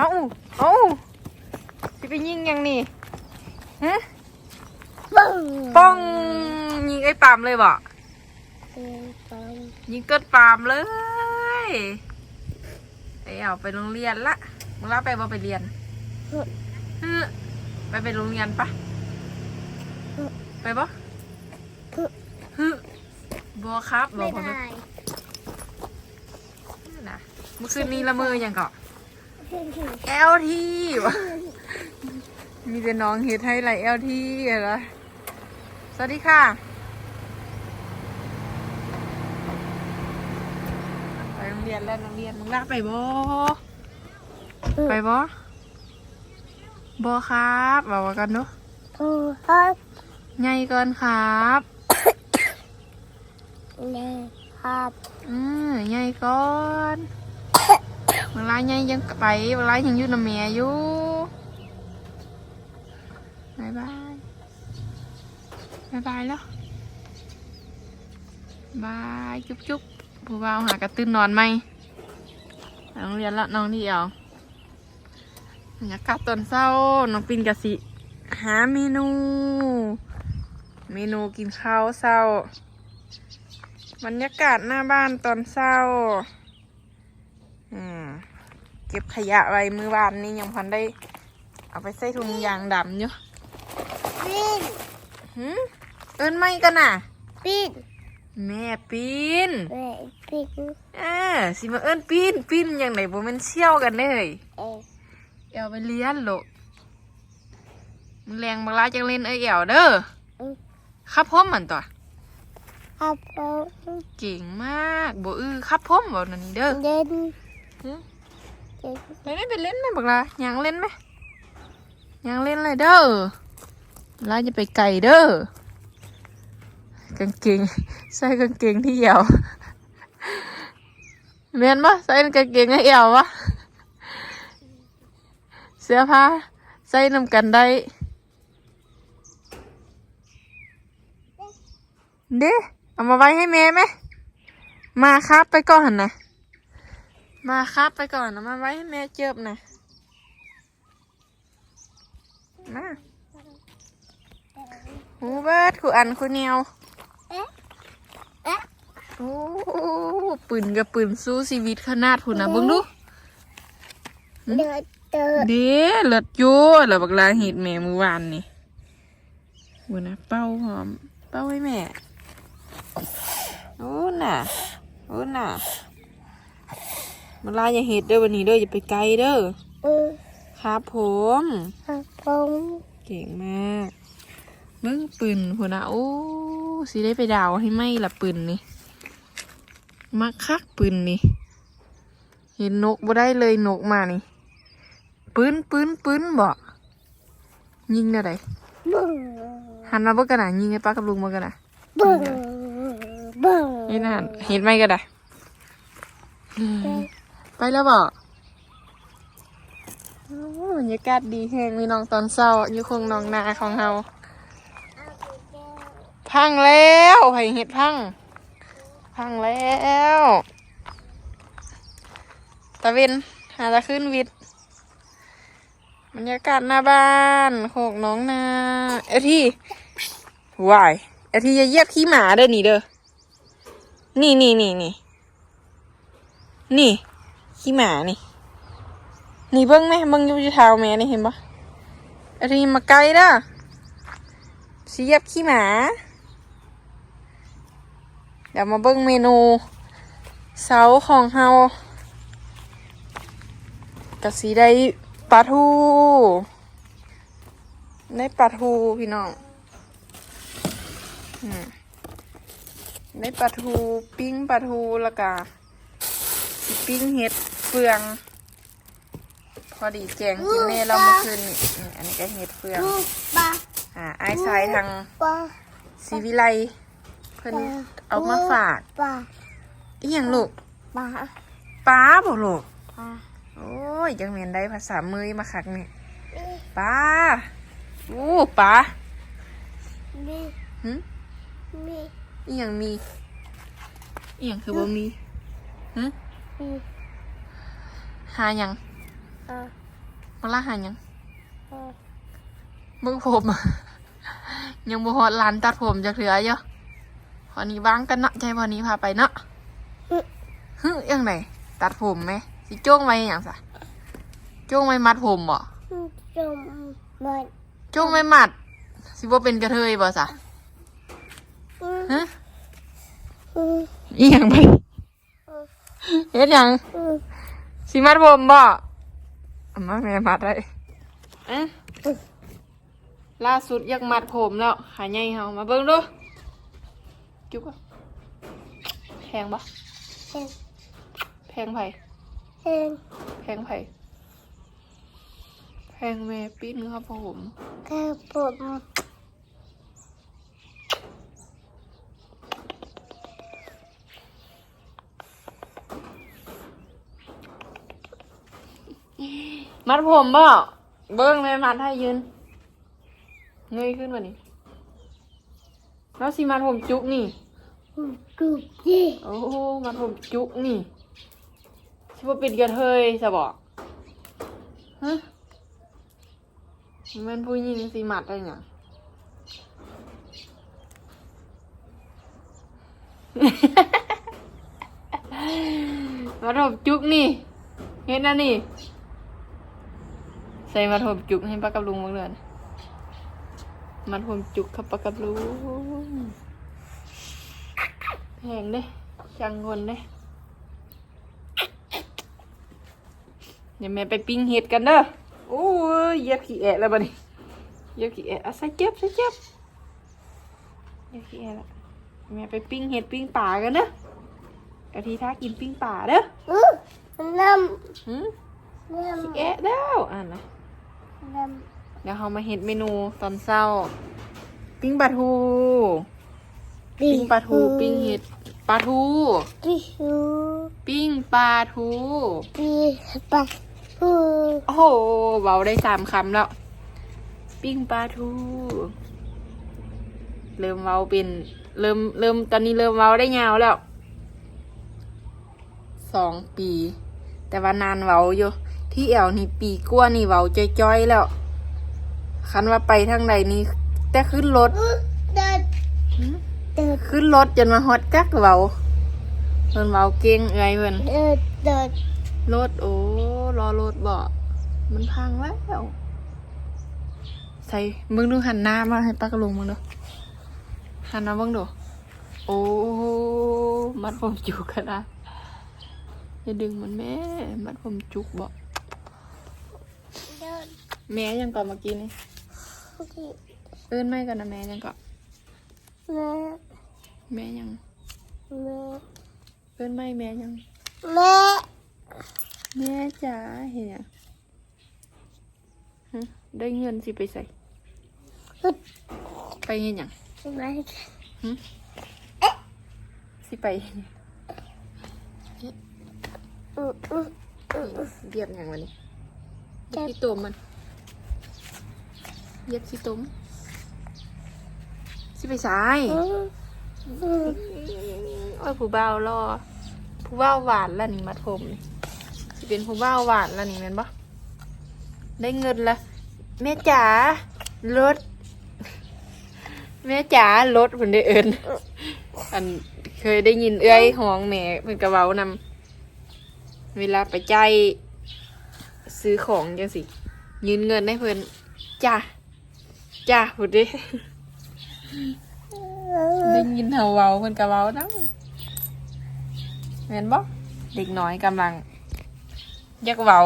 เอาเอาสิไปยิงยังนี่ฮะบึ้งป้องยิงไอ้ปามเลยบ่เป็นปังยิงเกิดปามเลยไอ้เอาไปโรงเรียนละมึงลาไปบ่ไปเรียนเออไปไปโรงเรียนปะไปบ่ฮึบ่ครับบ่ไม่ผมได้นะเมื่อคืนนี้ละเมอยังเกาะ ขึ้นถึงเอลทีวะมีแต่น้องเฮ็ดให้ไรเอลทีเหรอสวัสดีค่ะ ไปโรงเรียนแล้วโรงเรียนมึงลากไปบ่ไปบ่บ่ครับบอกว่ากันเนาะโอ้ครับใหญ่เกินครับเนี่ยครับ อืมใหญ่ก่อน เวลาใหญ่ยังไปเวลายังอยู่น้ำเมียอยู่บายบายบายบายแล้วบายจุ๊บจุ๊บผู้บ่าวหากระตื้นนอนไหมไปโรงเรียนละน้องที่เอาบรรยากาศตอนเช้าน้องปินกะสิ หาเมนู เมนูกินข้าวเช้า บรรยากาศหน้าบ้านตอนเช้า เก็บขยะไว้มือวานนี้ยังพันได้ เอาไปใส่ถุงยางดำอยู่ปิ้นหืมเอิ้นไม่กันน่ะ ปิ้นแม่ปีนแม่ปิ้นเออสิมาเอิ้นปีนปีนอย่างไหนบ่แมันเชี่ยวกันเลยเอ๊ะเอาไปเลี้ยนโลกมึงแรงบักลาจังเล่นเอ้ยเอวเด้อครับพ่อมมันตัวครับผมเก่งมากบ่อื้อครับพ่อมบ่นั่นนี่เด้อเดินหึเดิน ไปเล่นไปเล่นไหมบักลายังเล่นไหมยังเล่นเลยเด้อลาจะไปไกลเด้อกางเกงใส่กางเกงที่เอวเมียนปะใส่กางเกงให้เอวปะเสื้อผ้าใส่นำกันได้เด้เอามาไว้ให้แม่ไหมมาครับไปก่อนนะ มาครับไปก่อนนะมาไว้ให้แม่เจิบนะมาหูเบิดคูอันคูเนียวเอ๊ะเอ๊ะโอ้ปืนกับปืนสู้ชีวิตขนาดพุ่นนะเบิ่งดูเดินเดินเด้เลิศอยู่แล้วบักลาเห็ดแม่มือวานนี่วันะเป้าหอม เป้าให้แม่โอ้น่ะโอ้น่ะ มาลาอย่าเห็ดเด้อวันนี้เด้ออย่าไปไกลเด้อเออครับผมครับผมเก่งมากเบิ้งปืนหัวนะโอ้สิได้ไปดาวให้ไหมละปืนนี่มักคักปืนนี่เห็นนกบ่ได้เลยนกมานี่ปืนปืนปืนบ่ยิงได้ไดบึ้งหันมาเบิ่งกันนะยิงให้ป้ากับลุงเบิ่งกันนะบึ้งบึ้งเห็นหันเห็นไหมกันได้อืม ไปแล้วบ่โอ้บรรยากาศดีแฮงมีน้องตอนเช้าอยู่คงน้องนาของเฮาพังแล้วไผ่เห็ดพัง พังแล้วตะเวนหาตะขึ้นวิทบรรยากาศหน้าบ้านโคกน้องนาเอที่วายเอที่จะเยียบขี้หมาเด้อนี่เด้อนี่นี่นี่นี่นี่ ขี้หมานี่ นี่เบิ้งไหมเบิ้งยูที่เท้าแม่นี่เห็นปะเอที่มาไกลเด้อสิเหยียบขี้หมา เดี๋ยวมาเบิ่งเมนูเสาของเฮากะสีได้ปลาทู ได้ปลาทูพี่น้องได้ปลาทูปิ้งปลาทูแล้วก็ปิ้งเห็ด เฟือง พอดีแจงกินแม่เราเมื่อคืนนี่นี่อันนี้ก็เห็ดเฟืองลูกปลาอ่าไอ้ายชายทางปลาซีวิไลเพิ่นเอามาฝากปลาอีหยังลูกปลาป้าบอกลูกปลาโอ้ยจังเมียนได้ภาษามือมาคักนี่ป้าอู้ป้ามีหึมีอีหยังมีอีหยังคือบ่มีหึมี หาหยังอ่ามาละหายังเออมึงผม ยังบ่ฮอดร้านตัดผมจะเหลืออยู่พอนี้บ้างกันเนาะใจพอนี้พาไปเนาะฮึยังไงตัดผมไหมสิโจ้งไว้อย่างสะโจ้งไว้มัดผมบ่จมมันโจ้งไว้มัด สิบ่เป็นกระเทยบ่สะอืมฮะอืมอีหยังไปเฮ็ดหยังอืม สิมัดผมบ่อามาแม่มัดได้อะล่าสุดอยากมัดผมแล้วขาใหญ่เฮามาเบิ่งดู จุ๊บอะแพงบ่เห็นแพงไผเห็นแพงไผแพงแม่ปิ้นครับผมกระผม มัดผมบ่เบิ้งแม่มัดให้ยืนเงยขึ้นมานี่แล้วสิมัดผมจุกนี่กุกจีโอ้โหมัดผมจุกนี่ชิว่าเป็นกระเทยจะบอกฮะมันผู้หญิงสิมัดได้ไงมัดผมจุกนี่ เห็นนะนี่ ใส่มัดผมจุกให้ป้ากับลุงบ้างเลยนะมัดผมจุกครับป้ากับลุงแพงเด้ช่างคนเด้เดี๋ยวแม่ไปปิ้งเห็ดกันเด้อโอ้ยเหยียบขี้แอะแล้วบัดนี้เหยียบขี้แอะอะใส่เจ็บใส่เจ็บเหยียบขี้แอะแล้วแม่ไปปิ้งเห็ดปิ้งป่ากันเด้อกะทิท้ากินปิ้งป่าเด้ออืมน้หืมำน้ำขี้แอะแล้วอ่านนะน้ เดี๋ยวเรามาเห็ดเมนูตอนเช้า ปิ้งปลาทูำปิ้งปลาทู ปิ้งเห็ดปลาทูปีหูปิ้งปลาทูปีปะหูโอ้โหเบาได้สามคำแล้ว ปิ้งปลาทู เริ่มเว้าเป็น เริ่มเริ่มตอนนี้เริ่มเว้าได้ยาวแล้วสองปี แต่ว่านานเว้าอยู่ ที่แอวนี่ปีกว่านี่เว้าจ้อยๆแล้วคันว่าไปทางใดนี่แต่ขึ้นรถขึ้นรถจนมาฮอดจักเว้าเพิ่นเว้าเก่งเอ้ยเพิ่นเดินรถโอ้รอรถบ่มันพังแล้วใส่มึงดูหันหน้ามาให้ป้ากระลุงมึงดูหันมาเบิ่งดูโอ้มัดผมจุกกันนะอย่าดึงมันแม่ มัดผมจุกบ่เดิน แม่ยังก่อนเมื่อกี้นี่ที่เอิ้นไม่กันนะแม่ยังก่อนแม่แม่ยังแม่เอิ้นไม่แม่ยังแม่แม่จ๋าเห็นยังฮะได้เงินสิไปใส่ ไปเห็นยังแม่สิไปเฮ็ดหยังอืออือเหยียบอย่างวันนี้เหเจ็ยียบบที่ตัวมัน เหยียบที่ตุ้มสิไปสายอืออือโอ้ยผู้บ่าวรอผู้บ่าวหวานแล้วนี่มัดผมนี่สิเป็นผู้บ่าวหวานแล้วนี่แม่นปะได้เงินละแม่จ๋ารถแม่จ๋ารถคนได้เอินอันเคยได้ยินเอ้อยห้องแม่เพิ่นกระเว้านำเวลาไปใจายซื้อของจังสิยืนเงินให้เพิ่นจ้า จ้าพูดดิได้ยินเฮาเว้าเพิ่นกระเว้านำเห็นบ่เด็กน้อยกำลังอยากเว้า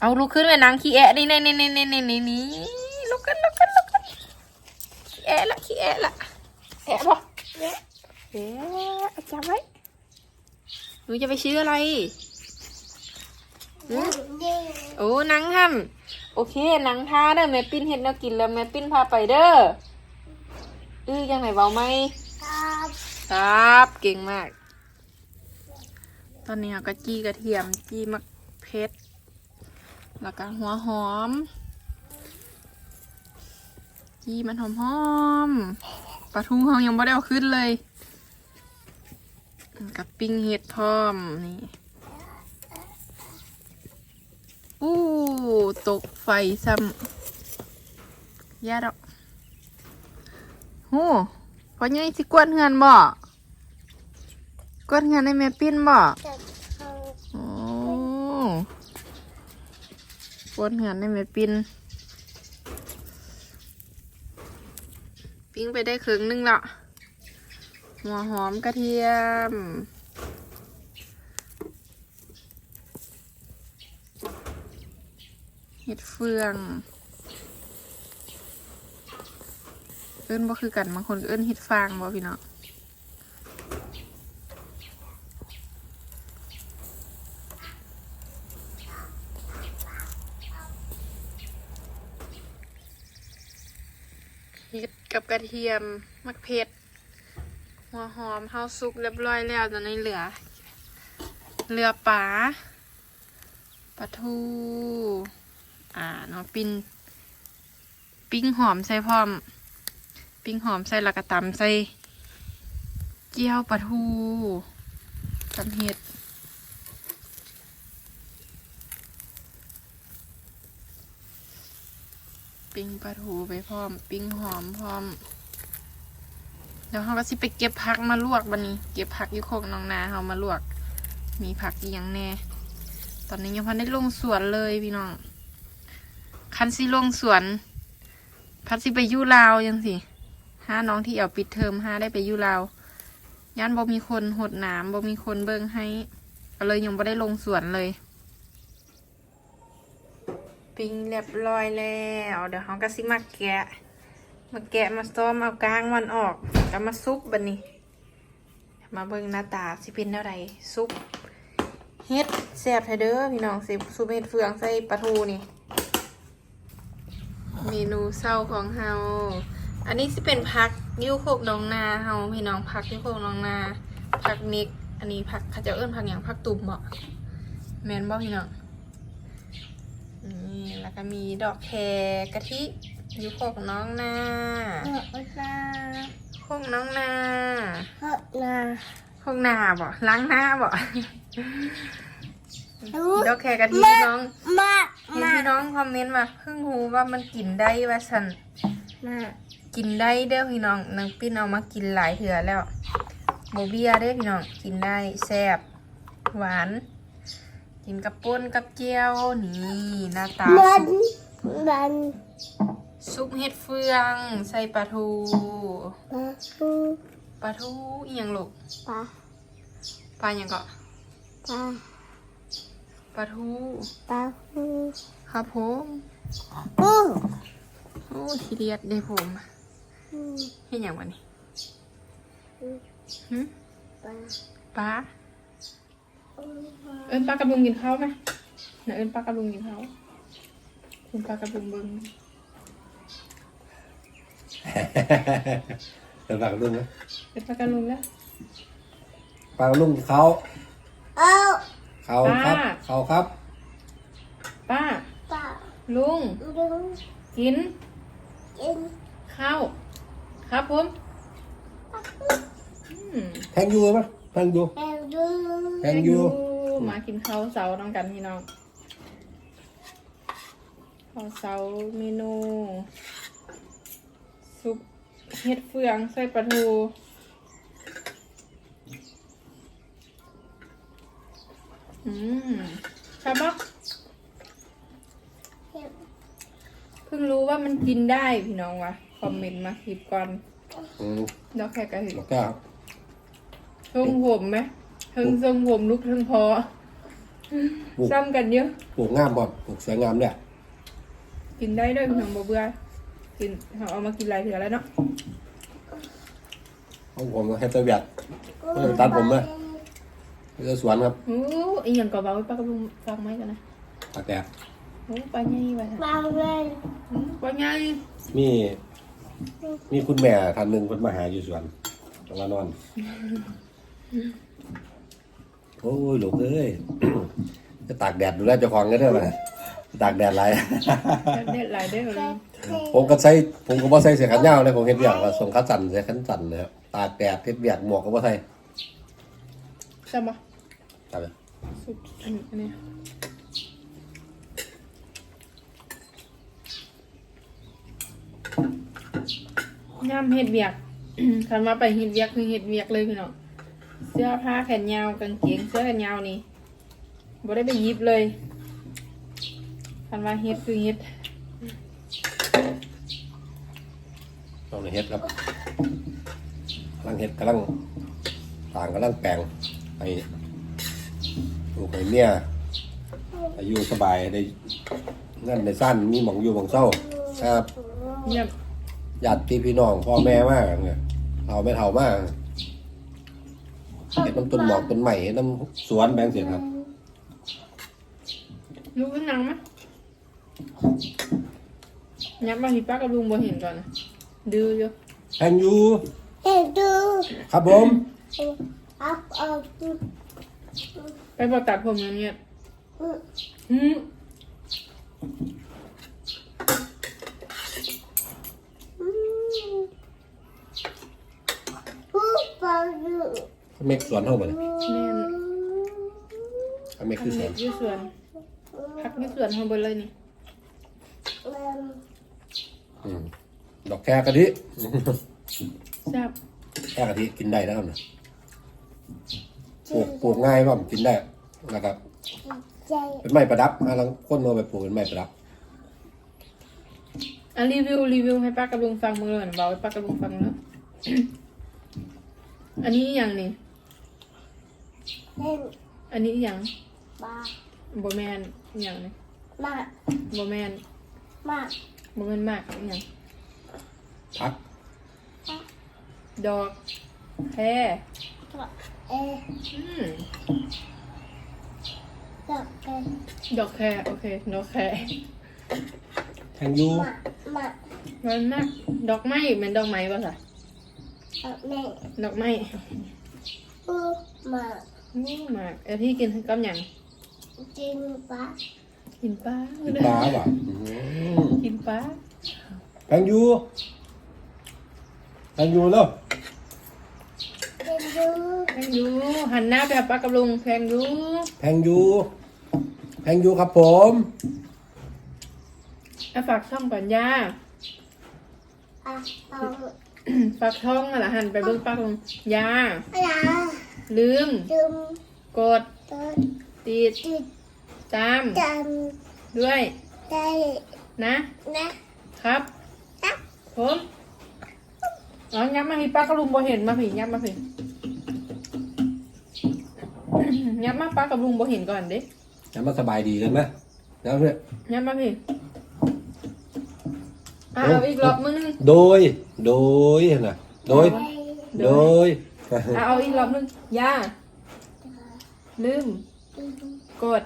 เอาลุกขึ้นไปนางขี้แอะนี่นี่นี่นี่นี่นี่นี่ลุกขึ้นลุกขึ้นลุกขึ้นขี้แอะละขี้แอะละแอะบ่แอะแอะจับไว้หนูจะไปซื้ออะไร โอ้นังทำโอเคนังทาเด้อแม่ปิ้นเห็ดแนวกินแล้วแม่ปิ้นพาไปเด้ออื้อยังไหนเบาไหมครับครับเก่งมาก ตอนนี้เราก็จี้กระเทียมจี้มะเพชรแล้วก็หัวหอม จี้มันหอมหอมปลาทูเขายังไม่ได้เอาขึ้นเลย กับปิ้งเห็ดพร้อมนี่ โอ้ตกไฟซ้ำย่าดอกโอ้พอยังสิกวนเฮือนบ่กวนเฮือนในแม่ปิ้นบ่จับโอ้กวนเฮือนในแม่ปิ้นปิ้งไปได้ครึ่งหนึงละหัวหอมกระเทียม ห็ดเฟือง เอิ้นบ่คือกันบางคนเอิ้นเห็ดฟางบ่พี่เน้องเห็ดกับกระเทียมมักเผ็ดหัวหอมเฮาสุกเรียบร้อยแล้วตอนนี้เหลือ เหลือปลาปลาทู อ่าเนาะปิ้นปิ้งหอมใส่พร้อม ปิ้งหอมใส่ละกระตำใส่เกี๊ยวปลาทูตำเห็ดปิ้งปลาทูไปพร้อม ปิ้งหอมพร้อม เดี๋ยวเราก็สิไปเก็บผักมาลวกบันนี้ เก็บผักอยู่โคกน้องนาเรามาลวก มีผักอีหยังแน่ ตอนนี้ยังพันได้ลงสวนเลยพี่น้อง คันสิลงสวน พัดสิไปยู่ลาวยังสิห้าน้องที่เอาปิดเทอมห้าได้ไปยู่ลาวย่านบ่มีคนหดหนามบ่มีคนเบิ่งให้ก็เลยยังบ่ได้ลงสวนเลย ปิ้งเรียบร้อยแล้วเดี๋ยวเขาก็สิมาแกะ มาแกะมาซ้อมเอากลางมันออกก็มาซุปบันนี้ มาเบิ่งหน้าตาสิเป็นเท่าไรซุปเฮ็ดแซ่บไทเด้อพี่น้องสิซุปเฮ็ดเฟืองใส่ปลาทูนี่ เมนูเศร้าของเฮา อันนี้สิเป็นผักยิ้วโคกน้องนาเฮาพี่น้องผักยิ้วโคกน้องนาผักเม็กอันนี้ผักเขาจะเอิ้นผักอย่างผักตุ่มบ่แมนบ่พี่น้องนี่แล้วก็มีดอกแคกะทิยิ้วโคกน้องนาเหอะนาโคกน้องนาเหอะนาโคกนาบ่ล้างหน้าบ่รู้ดอกแคกะทิพี่น้องมาเห็น มาพี่น้องคอมเมนต์ว่าเพิ่งรู้ว่ามันกินได้ว่าสันมากินได้เด้อพี่น้องนางปิ้นเอามากินหลายเถื่อแล้วโบเบียเด้อพี่น้องกินได้แซ่บหวาน กินกับป่นกับเจียวนี่หน้าตามันซุปมันซุปเห็ดเฟือง ใส่ปลาทูปลาปูปลาทูอีหยังลูกปลาปลาหยังเกาะปลาป ลาทูปลาปูครับผมปูโอ้ทีเดียดเด้ผมอืมเห็นอย่างวันนี้หึปลาปลาปูเอิญปลากระบุงกินข้าวไหมนะเอิญปลากระบุงกินข้าวคุณปลากระบุงเบิงเป็นปลากระลุงนะเป็นปลากระบุงแล้วปลากระลุงเขาเอา เขาครับ ป้า เขาครับ ป้าปลาลุง ลุงกิน กินข้าว ครับผมอืมแทงยูมั้ยแทงยู แมวลุงแทงยูมากินข้าวเสาร์น้องกันพี่น้องข้าวเสาร์เมนู ซุปเห็ดเฟืองใส่ปลาทู อืมชอบปะเพิ่งรู้ว่ามันกินได้พี่น้องวะคอมเมนต์มาคลิปก่อนอืมแล้วแค่กระหิแล้วก็ทรงผมไหมทั้งทรงผมลุกทั้งพอปลูกซ้ำกันเยอะ ปลูกงามบ่อนปลูกสวยงามเนี่ยกินได้ด้วยพี่น้องบ่เบื่อกินเอาเอามากินหลายเถื่อแล้วเนาะ ของผมให้ตัวแบบ เออตัดผมเลย เจะสวนครับโอ้อีหยังก็บอกไว้ป้ากระบุงฟังไหมกันนะตากแดดโอ้ปลาใหญ่ไปปลาเล่นปลาใหญ่มีมีคุณแม่ท่านหนึ่งคนมาหาอยู่สวนจังหวะนอน โอ้ยหลูกเอ้ย จะตากแดดดูแลเจ้าของก็ได้ไหมตากแดดไรเด็ดหลายเด้อเลยผมก็ใส่ผมก็บ่ใส่เสื้อกันยาวเลยผมเฮ็ดเบียกว่าส่งขาสั่นเสื้อกันสั่นนะครับตากแดดเฮ็ดเบียกหมวกก็บ่ใส่ใช่ปะ Tabii. Sütlü เห็ดเบียร์คันว่าไปเห็ดเวียกคือเห็ดเวียกเลยพี่น้องเสื้อผ้าแขนยาวกางเกงเสื้อแขนยาวนี่บ่ได้ไปยิบเลยคันว่าเห็ดคือเห็ดต้องเห็ดครับกำลังเห็ดกำลังต่างกำลังแปลงไป ลูกให้เมียอายุสบายได้เงินได้สั้นมีหมองอยู่หมองเศร้าครับเงียบญาติพี่น้องพ่อแม่มากเนี่ยเฒ่าไม่เฒ่ามากเห็นน้ำต้นหมอกต้นใหม่เห็นน้ำสวนแบงเสียครับรู้ขึ้นนังมั้ยยับมาหิป้ากับลุงบ่เห็นก่อนนะดื้ออยู่แพนยูเห็นดูครับผมอัพอัพดู ไปบ่ตัดผมเงียบอืมๆหืมอืมผู้ฟังดูเมกสวนเท่าไหร่แม่นเมกอันคือสวนี้นอยู่สวนพักอยู่สวนข้างบนเลยนี่อืมดอกแค่กะทิ แซ่บแค่กะทิกินได้นะครับเนี่ยปลูกปลูกง่ายป่ะกินได้ นะครับใจเป็นไม้ประดับฮะลังคนเอาไปปลูกเป็นไม้ประดับอะรีวิวรีวิวให้ป้ากับลุงฟังมือหน่อยเบาให้ป้ากับลุงฟังแล้วอันนี้อหย่างนี่เล่นอันนี้อหย่างบาบแมนอหย่างนี่มาบแมนมาบแมนมากอหย่างพัก ดอกแพรเออืม ดอกเอดอกแครโอเคดอกแครแทงยูมามามันมากดอกไม้เหมือนดอกไม้ป่ะจ๊ะเอาแม่ดอกไม้ผู้มานี่มากเออพี่กินกับหยังจินปะกินปลากินปลาป่ะอื้อหือกินปลาแทงยูแทงยูแล้วเล่นดูแพงยูหันหน้าไปหาป้ากับลุงแพงยูแทงยู แทงยูครับผมเอาฝากช่องก่อนย่า อะเอาฝากช่องอะล่ะหันไปเบิ่งป้ากับลุงย่า อะไรลืมจุมกดตัวติดจิตตามจด้วยำใจนะ นะ ครับ ครับ ผมอ๋อยับมาพี่ป้ากับลุงบ่เห็นมาพี่ยับมาพี่ ยับมาป้ากับลุงบ่เห็นก่อนเด้ แล้วมาสบายดีกันไหมแล้วเนี่ยยับมาพี่อะเอาอีกรอบมึงโดย โดยนะโดย โดยอะเอาอีกรอบนึงย่าลืม กด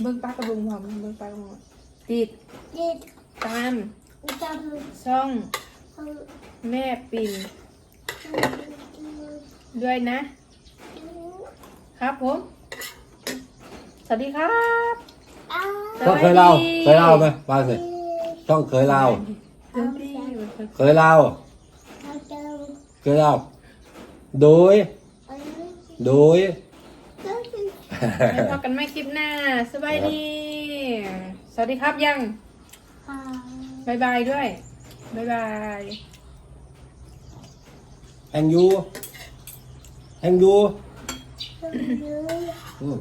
เบิ่งป้ากับลุงพร้อมเบิ่งป้ากับลุงพร้อมติดจิตตามจช่องำแม่ปิ่นด้วยนะ ครับผมส วัสดีครับอ้าต้องเคยเล่าเคยเล่าไหมบ้างสิต้องเคยเล่าเดี๋ยวพี่เคยเล่าเอาเดิมเคยเล่าโดยอันนี้โดยก็คือไว้พบกันไม่คลิปหน้าสบายดี สวัสดีครับยังอ่าบายบายด้วยบายบายแทงยูแทงยูคืออืม